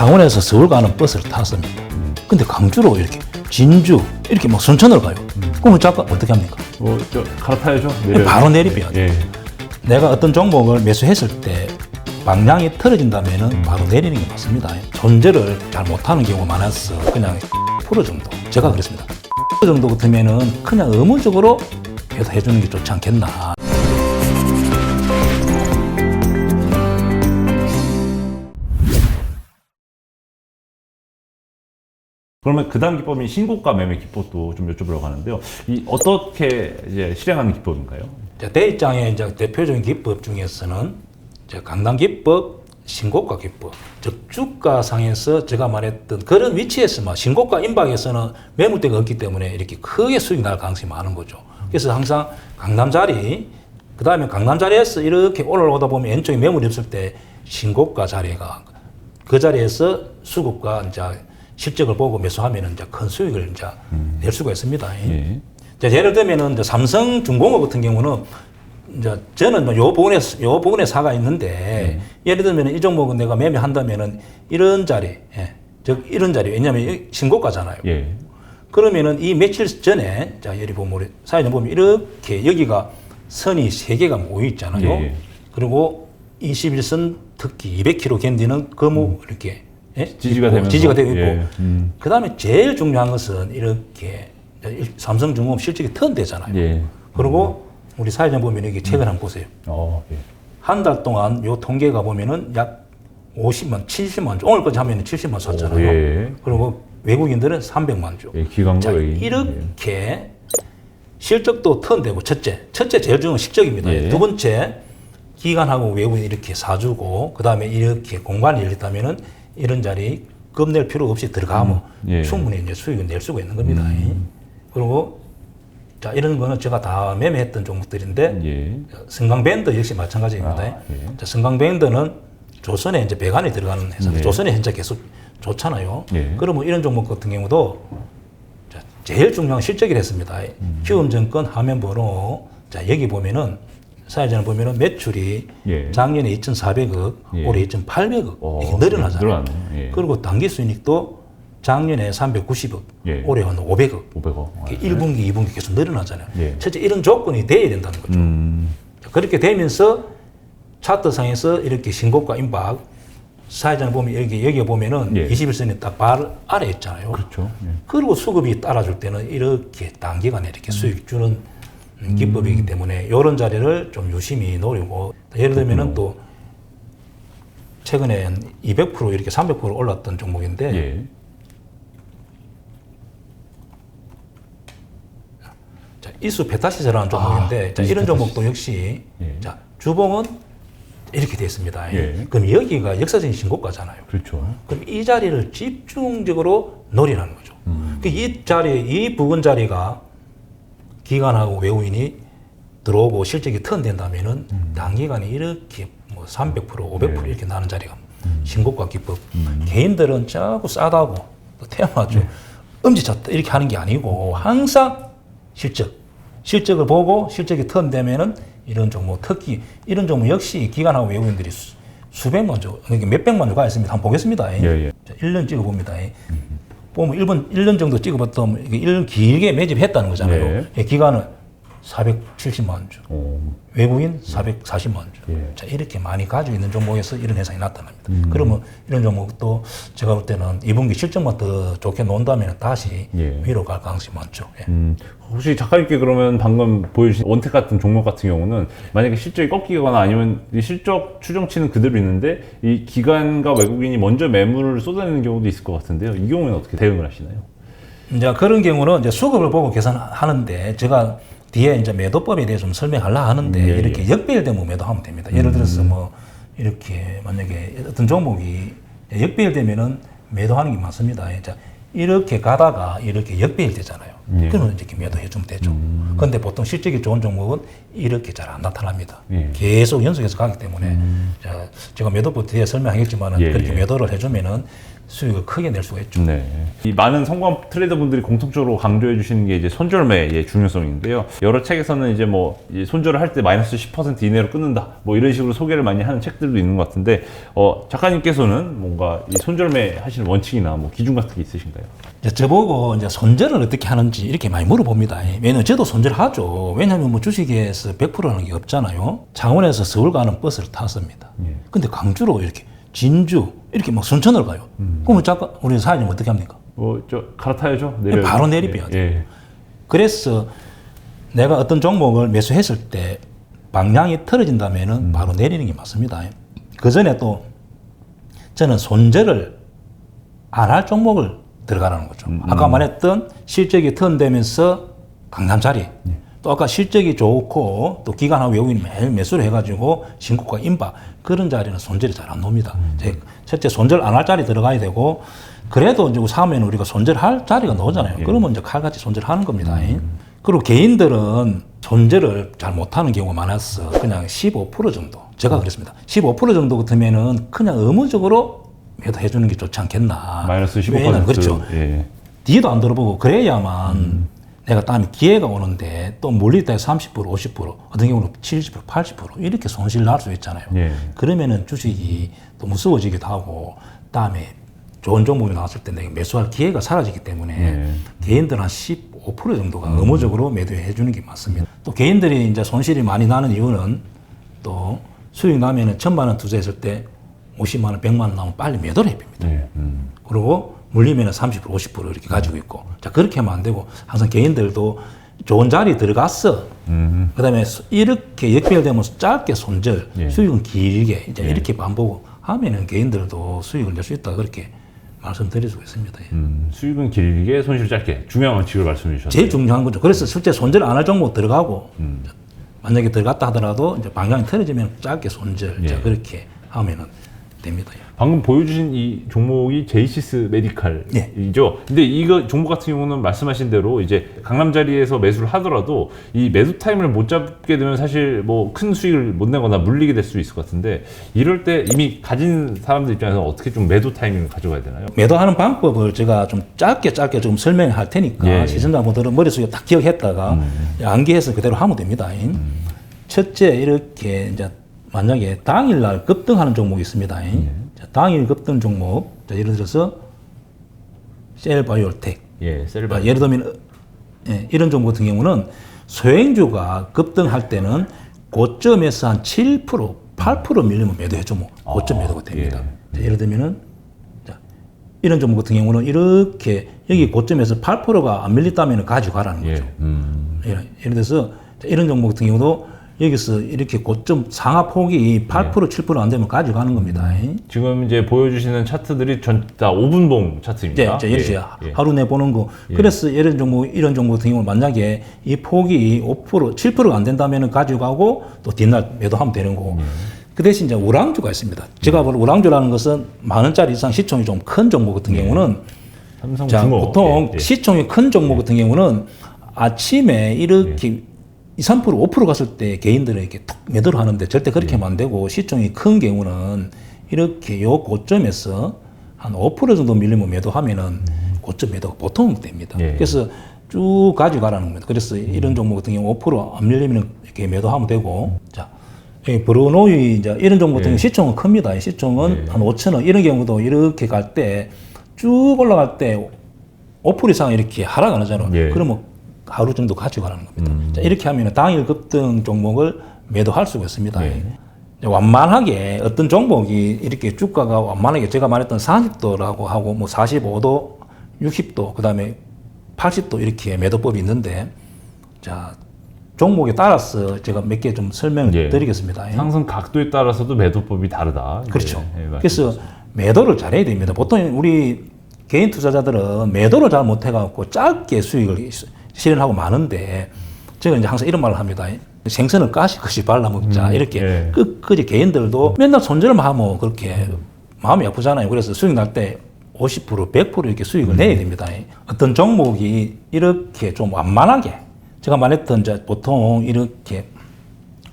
창원에서 서울 가는 버스를 탔습니다. 근데 강주로 이렇게 진주 이렇게 막 순천을 가요. 그러면 잠깐 어떻게 합니까? 뭐, 저, 갈아타야죠. 내려. 바로 내리줘야죠. 예. 내가 어떤 종목을 매수했을 때 방향이 틀어진다면은 바로 내리는 게 맞습니다. 존재를 잘 못하는 경우가 많아서 그냥 프로 정도 제가 그랬습니다. 프로 정도 같으면은 그냥 의무적으로 해서 해주는 게 좋지 않겠나. 그러면 그 다음 기법인 신고가 매매 기법도 좀 여쭤보려고 하는데요. 이 어떻게 이제 실행하는 기법인가요? 자, 대입장의 이제 대표적인 기법 중에서는 이제 강당 기법, 신고가 기법, 즉 주가 상에서 제가 말했던 그런 위치에서 막 신고가 임박에서는 매물대가 없기 때문에 이렇게 크게 수익이 날 가능성이 많은 거죠. 그래서 항상 강남 자리, 그 다음에 강남 자리에서 이렇게 올라오다 보면 왼쪽에 매물이 없을 때 신고가 자리가 그 자리에서 수급과 이제 실적을 보고 매수하면 이제 큰 수익을 이제 낼 수가 있습니다. 예. 자, 예를 들면은 이제 삼성 중공업 같은 경우는 이제 저는 뭐요 부분에 요 부분에 사가 있는데 예를 들면 이 종목은 내가 매매한다면은 이런 자리, 예, 즉 이런 자리 왜냐하면 이 신고가잖아요. 예. 그러면은 이 며칠 전에 자 여기 보면 우리 사회전 보면 이렇게 여기가 선이 세 개가 모여 있잖아요. 예, 예. 그리고 21선 특기 200km 견디는 거목 이렇게 예? 지지가 되면서. 지지가 되고 있고 예. 음. 그 다음에 제일 중요한 것은 이렇게 삼성중공업 실적이 턴되잖아요. 예. 그리고 우리 사회전 보면 여기 책을 한번 보세요. 어, 예. 한달 동안 요 통계가 보면은 약 50만, 70만 주, 오늘까지 하면 70만 썼잖아요. 오, 예. 그리고 외국인들은 300만 주. 예, 기관과 자, 외인. 이렇게 실적도 턴되고 첫째, 첫째 제일 중요한 실적입니다. 예. 두 번째 기관하고 외국인 이렇게 사주고 그 다음에 이렇게 공간이 열렸다면은 이런 자리 겁낼 필요 없이 들어가면 음, 예. 충분히 이제 수익을 낼 수가 있는 겁니다. 그리고 자 이런 거는 제가 다 매매했던 종목들인데 예. 성강밴드 역시 마찬가지입니다. 아, 예. 자, 성강밴드는 조선에 이제 배관이 들어가는 회사인데 네. 조선에 현재 계속 좋잖아요. 예. 그러면 이런 종목 같은 경우도 자, 제일 중요한 실적이 됐습니다. 음. 키움증권 화면 번호 자 여기 보면은 사회자는 보면은 매출이 예. 작년에 2,400억, 예. 올해 2,800억 어, 이게 늘어나잖아요. 늘어나네요. 예. 그리고 당기순이익도 작년에 390억, 예. 올해 한 500억. 500억. 이게 1분기, 2분기 계속 늘어나잖아요. 예. 첫째 이런 조건이 돼야 된다는 거죠. 음. 자, 그렇게 되면서 차트상에서 이렇게 신고가 임박 사회자는 보면 여기 여기 보면은 예. 21선이 딱 발 아래 있잖아요. 그렇죠. 예. 그리고 수급이 따라줄 때는 이렇게 단기간에 이렇게 수익 주는 음, 기법이기 때문에 이런 자리를 좀 유심히 노리고 예를 들면은 또 최근에 한200% 이렇게 300% 올랐던 종목인데 예. 자, 이수 베타시스라는 종목인데 아, 자, 이런 베타시스. 종목도 역시 예. 자, 주봉은 이렇게 되어 있습니다. 예. 그럼 여기가 역사적인 신고가잖아요. 그렇죠. 그럼 이 자리를 집중적으로 노리라는 거죠. 음. 그이 자리, 이 부근 자리가 기관하고 외국인이 들어오고 실적이 턴된다면은 음. 단기간에 이렇게 뭐 300%, 500% 네. 이렇게 나는 자리가 음. 신고가 기법. 개인들은 자꾸 싸다고 또 태어나죠. 네. 엄지쳤다 이렇게 하는 게 아니고 항상 실적, 실적을 보고 실적이 턴되면은 이런 종목 특히 이런 종목 역시 기관하고 외국인들이 수, 수백만 주, 그러니까 몇백만 주가 있습니다. 한번 보겠습니다. 예, 예. 자, 1년 찍어봅니다. 보면 1번, 1년 정도 이게 1년 길게 매집했다는 거잖아요. 네. 예, 기간은 470만 주, 오. 외국인 440만 주. 예. 자, 이렇게 많이 가지고 있는 종목에서 이런 현상이 나타납니다. 그러면 이런 종목도 제가 볼 때는 2분기 실적만 더 좋게 논다면 다시 예. 위로 갈 가능성이 많죠. 예. 음, 혹시 작가님께 그러면 방금 보여주신 원택 같은 종목 같은 경우는 만약에 실적이 꺾이거나 아니면 이 실적 추정치는 그대로 있는데 이 기관과 외국인이 먼저 매물을 쏟아내는 경우도 있을 것 같은데요. 이 경우에는 어떻게 대응을 하시나요? 이제 그런 경우는 이제 수급을 보고 계산하는데 제가 뒤에 이제 매도법에 대해 좀 설명하려 하는데 예, 음. 이렇게 역배열되면 매도하면 됩니다. 예를 들어서 뭐 이렇게 만약에 어떤 종목이 역배열되면은 매도하는 게 많습니다. 자, 이렇게 가다가 이렇게 역배열되잖아요. 예. 그러면 이렇게 매도해 주면 되죠. 그런데 보통 실적이 좋은 종목은 이렇게 잘 안 나타납니다. 예. 계속 연속해서 가기 때문에 자, 제가 매도법 뒤에 설명하겠지만 예, 그렇게 예. 매도를 해주면은 수익을 크게 낼 수가 있죠. 네. 이 많은 성공 트레이더분들이 공통적으로 강조해 주시는 게 이제 손절매의 중요성인데요. 여러 책에서는 이제 뭐 이제 손절을 할 때 마이너스 10% 이내로 끊는다. 뭐 이런 식으로 소개를 많이 하는 책들도 있는 것 같은데 어, 작가님께서는 뭔가 이 손절매 하시는 원칙이나 뭐 기준 같은 게 있으신가요? 이제 저보고 이제 손절을 어떻게 하는지 이렇게 많이 물어봅니다. 왜냐면 저도 손절하죠. 왜냐하면 뭐 주식에서 100%라는 게 없잖아요. 창원에서 서울 가는 버스를 탔습니다. 예. 근데 강주로 이렇게 진주 이렇게 막 순천을 가요. 그러면 잠깐 우리 사장님 어떻게 합니까? 뭐저 갈아타야죠. 내려 바로 내리빼야죠. 예. 그래서 내가 어떤 종목을 매수했을 때 방향이 틀어진다면은 바로 내리는 게 맞습니다. 그 전에 또 저는 손절을 안 할 종목을 들어가라는 거죠. 아까 말했던 실적이 턴되면서 강남 자리. 또 아까 실적이 좋고 또 기관하고 외국인이 매일 매수를 해가지고 신고가 임박 그런 자리는 손절이 잘 안 놉니다. 이제 첫째 손절 안 할 자리 들어가야 되고 그래도 이제 사면 우리가 손절할 자리가 나오잖아요. 그러면 이제 칼같이 손절하는 겁니다. 그리고 개인들은 손절을 잘 못하는 경우가 많았어. 그냥 15% 정도. 제가 그랬습니다. 15% 정도 같으면은 그냥 의무적으로 매도 해 주는 게 좋지 않겠나. 마이너스 15%. 왜냐면 그렇죠. 예. 뒤도 안 들어보고 그래야만 내가 다음에 기회가 오는데 또때30% 50% 어떤 경우는 70% 80% 이렇게 손실 날 수 있잖아요. 예. 그러면은 주식이 또 무서워지기도 하고 다음에 좋은 종목이 나왔을 때 내가 매수할 기회가 사라지기 때문에 예. 개인들 한 15% 정도가 의무적으로 매도해 주는 게 맞습니다. 또 개인들이 이제 손실이 많이 나는 이유는 또 수익 나면은 천만 원 투자했을 때 50만 원, 100만 원 나오면 빨리 매도를 해봅니다. 예. 음. 그리고 물리면은 30% 50% 이렇게 가지고 있고 자 그렇게 하면 안 되고 항상 개인들도 좋은 자리 들어갔어 음. 그다음에 수- 이렇게 역별되면 짧게 손절 예. 수익은 길게 이제 이렇게 반복 하면은 개인들도 수익을 낼 수 있다 그렇게 말씀드릴 수 있습니다 예. 음. 수익은 길게 손실 짧게 중요한 원칙을 말씀해 주셨어요. 제일 중요한 거죠 그래서 실제 손절 안 할 종목 들어가고 음. 만약에 들어갔다 하더라도 이제 방향이 틀어지면 짧게 손절 예. 자 그렇게 하면은 됩니다 예. 방금 보여주신 이 종목이 제이시스 메디칼이죠. 예. 근데 이거 종목 같은 경우는 말씀하신 대로 이제 강남 자리에서 매수를 하더라도 이 매수 타임을 못 잡게 되면 사실 뭐 큰 수익을 못 내거나 물리게 될 수 있을 것 같은데 이럴 때 이미 가진 사람들 입장에서 어떻게 좀 매도 타이밍을 가져가야 되나요? 매도하는 방법을 제가 좀 짧게 짧게 좀 설명할 테니까 예. 음. 시청자분들은 머릿속에 딱 기억했다가 암기해서 그대로 하면 됩니다. 첫째 이렇게 이제 만약에 당일날 급등하는 종목이 있습니다. 예. 자, 당일 급등 종목 자, 예를 들어서 셀바이오텍 예, 셀바. 아, 예를 들면 예, 이런 종목 같은 경우는 소행주가 급등할 때는 고점에서 한 7%, 8% 밀리면 매도해 주면 고점 아, 매도가 됩니다. 예. 자, 예를 들면은 자, 이런 종목 같은 경우는 이렇게 여기 고점에서 8%가 안 밀렸다면 가져가라는 예. 거죠. 음. 예, 예를 들어서 자, 이런 종목 같은 경우도 여기서 이렇게 고점 상하 폭이 8% 7%안 되면 가져가는 겁니다. 지금 이제 보여주시는 차트들이 전 다 5분봉 차트입니다. 이제, 이제 예를 예, 예. 하루 내 보는 거. 그래서 이런 종목 이런 종목 같은 경우 만약에 이 폭이 5% 7%가 안 된다면은 가져가고 또 뒷날 매도하면 되는 거고. 예. 그 대신 이제 우랑주가 있습니다. 제가 볼 우랑주라는 것은 만 원짜리 이상 시총이 좀 큰 종목 같은 경우는 삼성 자, 중어. 보통 예, 예. 시총이 큰 종목 같은 경우는 아침에 이렇게 2, 3% 5% 갔을 때 개인들은 이렇게 툭 매도를 하는데 절대 그렇게 하면 안 되고 시총이 큰 경우는 이렇게 요 고점에서 한 5% 정도 밀리면 매도하면은 고점 매도가 보통 됩니다. 예. 그래서 쭉 가져가라는 겁니다. 그래서 이런 종목 같은 경우 5%안 밀리면 이렇게 매도하면 되고 자. 이 브루노이 이제 이런 종목 같은 경우 시총은 큽니다. 이 시총은 한 5천 원 이런 경우도 이렇게 갈 때 쭉 올라갈 때 5% 이상 이렇게 하락 안 하잖아요. 예. 그러면 하루 정도 가져가라는 겁니다. 자, 이렇게 하면 당일 급등 종목을 매도할 수가 있습니다. 예. 이제 완만하게 어떤 종목이 이렇게 주가가 완만하게 제가 말했던 40도라고 하고 뭐 45도, 60도, 그 다음에 80도 이렇게 매도법이 있는데 자 종목에 따라서 제가 몇 개 좀 설명을 예. 드리겠습니다. 상승 각도에 따라서도 매도법이 다르다. 그렇죠. 예, 예, 그래서 매도를 잘해야 됩니다. 보통 우리 개인 투자자들은 매도를 잘 못해갖고 짧게 수익을 시- 실현하고 마는데 제가 이제 항상 이런 말을 합니다. 생선을 가시것이 발라먹자. 이렇게 예. 끝까지 개인들도 맨날 손절만 하면 그렇게 마음이 아프잖아요. 그래서 수익 날 때 50%, 100% 이렇게 수익을 내야 됩니다. 어떤 종목이 이렇게 좀 완만하게 제가 말했던 이제 보통 이렇게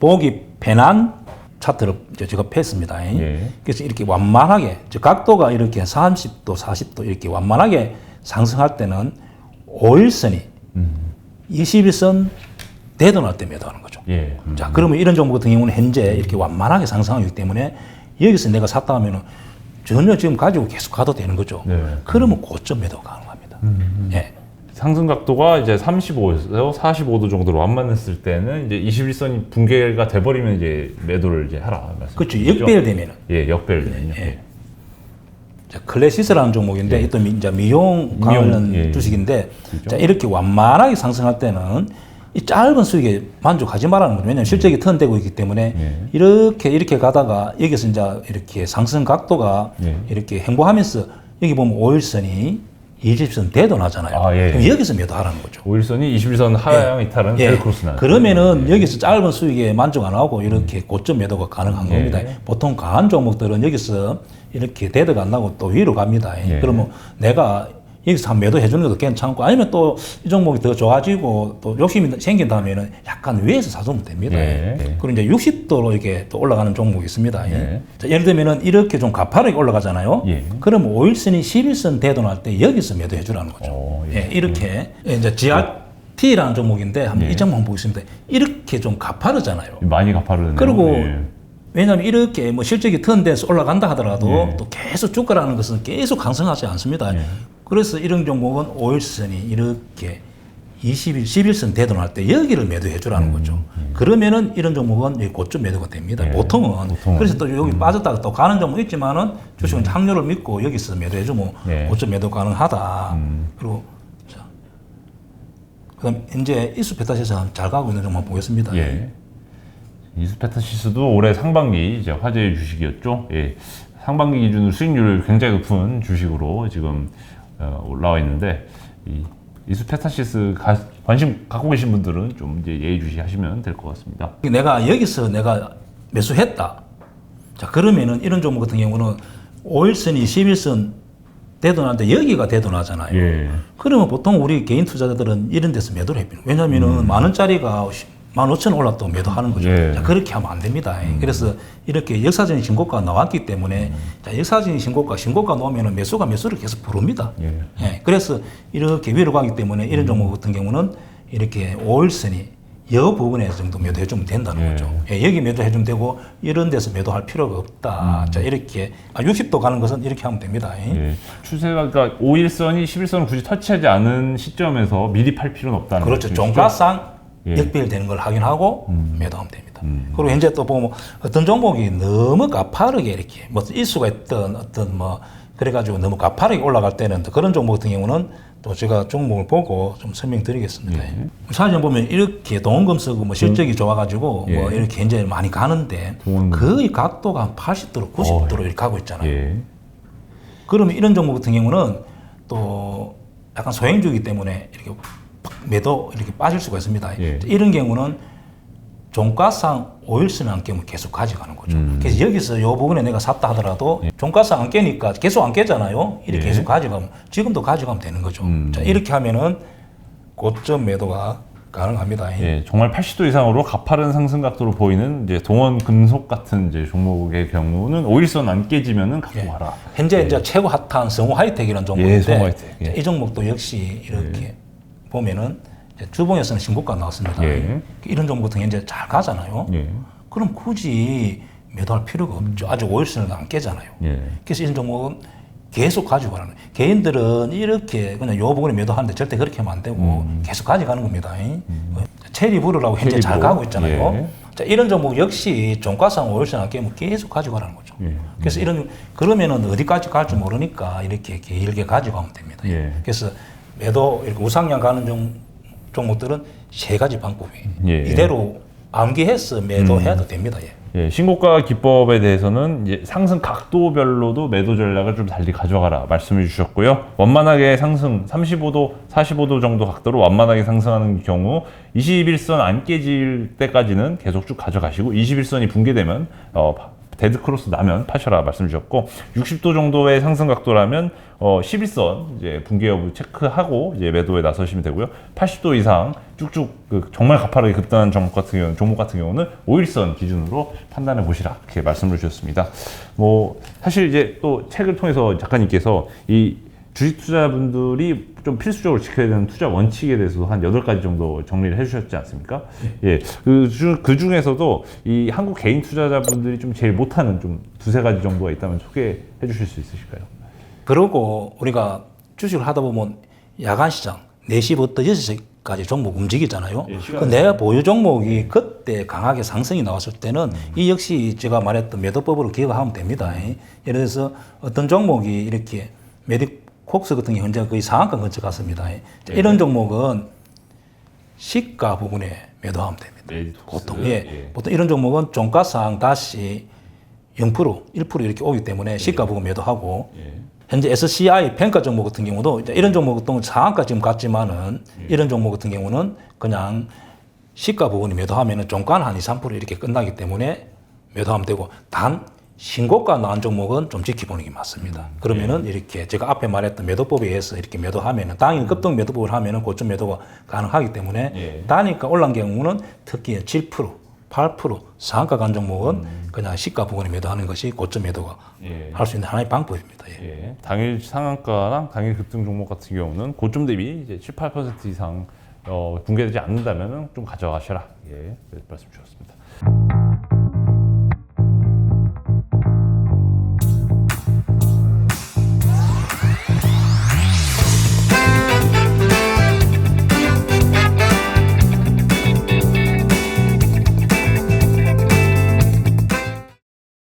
보기 편한 차트를 제가 뺐습니다. 예. 그래서 이렇게 완만하게 즉 각도가 이렇게 30도, 40도 이렇게 완만하게 상승할 때는 5일선이 21선 대도날 때 매도하는 거죠. 예. 음. 자, 그러면 이런 종목 같은 경우는 현재 이렇게 완만하게 상승하기 때문에 여기서 내가 샀다 하면은 전혀 지금 가지고 계속 가도 되는 거죠. 네. 그러면 고점 매도 가능합니다. 예. 상승 각도가 이제 35에서 45도 정도로 완만했을 때는 이제 21선이 붕괴가 돼버리면 이제 매도를 이제 하라 말씀. 그렇죠. 역배열 되면은. 예, 역배열 되면요. 예. 자, 클래시스라는 종목인데 이또 미, 이제 미용 관련 예, 예. 주식인데 그죠. 자, 이렇게 완만하게 상승할 때는 이 짧은 수익에 만족하지 말라는 거죠. 왜냐하면 실적이 턴되고 있기 때문에 예. 이렇게 이렇게 가다가 여기서 이제 이렇게 상승 각도가 예. 이렇게 행보하면서 여기 보면 5일선이 20선 대도나잖아요. 아, 예. 그럼 여기서 매도하라는 거죠. 5일선이 21선 하향 이탈은 예. 벨크로스 나. 그러면은 여기서 짧은 수익에 만족 안 하고 이렇게 고점 매도가 가능한 예. 겁니다. 보통 강한 종목들은 여기서 이렇게 대도가 안 나고 또 위로 갑니다. 예. 그러면 내가 여기서 한 매도 해주는 것도 괜찮고 아니면 또 이 종목이 더 좋아지고 또 욕심이 생긴다면은 약간 위에서 사두면 됩니다. 예. 그리고 이제 60도로 이렇게 또 올라가는 종목이 있습니다. 예. 자, 예를 들면은 이렇게 좀 가파르게 올라가잖아요. 예. 그럼 5일선이 11선 대도날 때 여기서 매도해 주라는 거죠. 어, 예, 이렇게 이제 GRT라는 종목인데 한번 예. 이 종목 한번 보겠습니다. 이렇게 좀 가파르잖아요. 많이 가파르네요. 그리고 예. 왜냐하면 이렇게 뭐 실적이 턴돼서 올라간다 하더라도 예. 또 계속 주가라는 것은 계속 강성하지 않습니다. 예. 그래서 이런 종목은 5일선이 이렇게 20일, 11선 대도날 때 여기를 매도해 주라는 거죠. 그러면은 이런 종목은 이 고점 매도가 됩니다. 예. 보통은. 보통은. 그래서 또 여기 빠졌다가 또 가는 종목 있지만은 주식은 확률을 믿고 여기서 매도해 주면 예. 고점 매도 가능하다. 음. 그리고 자, 그다음 현재 이수페타시에서 잘 가고 있는 종목 보겠습니다. 예. 이스페타시스도 올해 상반기 이제 화제의 주식이었죠. 예. 상반기 기준으로 수익률 굉장히 높은 주식으로 지금 어, 올라와 있는데 이 이스페타시스 가- 관심 갖고 계신 분들은 좀 이제 예의주시 하시면 될 것 같습니다. 내가 여기서 내가 매수했다. 자, 그러면은 이런 종목 같은 경우는 5일선이 11선 대도 나는데 여기가 대도 나잖아요. 예. 그러면 보통 우리 개인 투자자들은 이런 데서 매도를 해요. 왜냐면은 만 원짜리가 15,000원 올랐다고 매도하는 거죠. 음. 예. 음. 자, 그렇게 하면 안 됩니다. 그래서 이렇게 역사적인 신고가가 나왔기 때문에 자, 역사적인 신고가, 신고가 나오면은 매수가 매수를 계속 부릅니다. 예. 예, 그래서 이렇게 위로 가기 때문에 이런 종목 같은 경우는 이렇게 5일선이 여 부분에 정도 매도해주면 된다는 예. 거죠. 예, 여기 매도해주면 되고 이런 데서 매도할 필요가 없다. 자 이렇게 아, 60도 가는 것은 이렇게 하면 됩니다. 예. 예. 추세가 그러니까 5일선이 11선을 굳이 터치하지 않은 시점에서 미리 팔 필요는 없다는 그렇죠. 말씀이시죠? 종가상 예. 역배열되는 걸 확인하고 매도하면 됩니다. 그리고 현재 또 보면 어떤 종목이 너무 가파르게 이렇게 뭐 일수가 있던 어떤 뭐 그래가지고 너무 가파르게 올라갈 때는 또 그런 종목 같은 경우는 또 제가 종목을 보고 좀 설명드리겠습니다. 사진 보면 이렇게 동원금 쓰고 뭐 실적이 좋아가지고 예. 뭐 이렇게 현재 많이 가는데 동원금. 거의 각도가 한 80도로 90도로 이렇게 가고 있잖아요. 예. 그러면 이런 종목 같은 경우는 또 약간 소행주기 때문에 이렇게 팍 매도 이렇게 빠질 수가 있습니다. 예. 이런 경우는 종가상 5일선을 안 깨면 계속 가져가는 거죠. 음. 그래서 여기서 이 부분에 내가 샀다 하더라도 종가상 안 깨니까 계속 안 깨잖아요. 이렇게 예. 계속 가져가면 지금도 가져가면 되는 거죠. 음. 자, 이렇게 하면은 고점 매도가 가능합니다. 예, 정말 80도 이상으로 가파른 상승 각도로 보이는 이제 동원 금속 같은 이제 종목의 경우는 5일선 안 깨지면은 갖고 예. 가라. 현재 이제 최고 핫한 성우 하이텍이라는 종목인데 예, 성우 하이텍, 예. 자, 이 종목도 역시 이렇게 보면은 주봉에서는 신고가 나왔습니다. 예. 이런 종목 같은 경우 이제 잘 가잖아요. 예. 그럼 굳이 매도할 필요가 없죠. 아직 5일선을 안 깨잖아요. 예. 그래서 이런 종목은 계속 가지고 가는 거예요. 개인들은 이렇게 그냥 요 부분에 매도하는데 절대 그렇게 하면 안 되고 계속 가져가는 겁니다. 체리 부르라고 현재 체리 잘. 가고 있잖아요. 예. 자, 이런 종목 역시 종가상 5일선 안 깨면 계속 가져가라는 거죠. 예. 그래서 이런 그러면은 어디까지 갈지 모르니까 이렇게 길게 가져가면 됩니다. 예. 그래서 매도 이렇게 우상향 가는 종, 종목들은 세 가지 방법이에요. 예. 이대로 암기해서 매도해도 됩니다. 예. 예, 신고가 기법에 대해서는 이제 상승 각도별로도 매도 전략을 좀 달리 가져가라 말씀해 주셨고요. 완만하게 상승 35도, 45도 정도 각도로 완만하게 상승하는 경우 21선 안 깨질 때까지는 계속 쭉 가져가시고 21선이 붕괴되면 어, 바- 데드 크로스 나면 파셔라 말씀 주셨고 60도 정도의 상승 각도라면 어 11선 이제 붕괴 여부 체크하고 이제 매도에 나서시면 되고요. 80도 이상 쭉쭉 그 정말 가파르게 급등한 종목 같은 경우 종목 같은 경우는 5일선 기준으로 판단해 보시라 이렇게 말씀을 주셨습니다. 뭐 사실 이제 또 책을 통해서 작가님께서 이 주식 투자분들이 좀 필수적으로 지켜야 되는 투자 원칙에 대해서 한 여덟 가지 정도 정리를 해주셨지 않습니까? 예. 그, 중, 그 중에서도 이 한국 개인 투자자분들이 좀 제일 못하는 좀 두세 가지 정도가 있다면 소개해 주실 수 있으실까요? 그러고 우리가 주식을 하다 보면 야간 시장 4시부터 6시까지 종목 움직이잖아요. 예, 그 내 보유 종목이 그때 강하게 상승이 나왔을 때는 음. 이 역시 제가 말했던 매도법으로 기억하면 됩니다. 예를 들어서 어떤 종목이 이렇게 메디 콕스 같은 게 현재 거의 상한가 근처 갔습니다. 네. 이런 종목은 시가 부분에 매도하면 됩니다. 메디톡스. 보통 예, 보통 이런 종목은 종가상 다시 0% 1% 이렇게 오기 때문에 시가 부분 매도하고 예. 현재 SCI 펜카 종목 같은 경우도 이런 종목 같은 경우 상한가 지금 갔지만은 이런 종목 같은 경우는 그냥 시가 부분이 매도하면은 종가는 한 2, 3% 이렇게 끝나기 때문에 매도하면 되고 단 신고가 나온 종목은 좀 지켜보는 게 맞습니다. 그러면은 이렇게 제가 앞에 말했던 매도법에 의해서 이렇게 매도하면은 당일 급등 매도법을 하면은 고점 매도가 가능하기 때문에 예. 단위가 올라간 경우는 특히 7% 8% 상한가 간 종목은 그냥 시가 부분에 매도하는 것이 고점 매도가 예. 할수 있는 하나의 방법입니다. 예. 예. 당일 상한가랑 당일 급등 종목 같은 경우는 고점 대비 이제 7, 8% 이상 어, 붕괴되지 않는다면 좀 가져가셔라. 예. 네, 말씀 주셨습니다.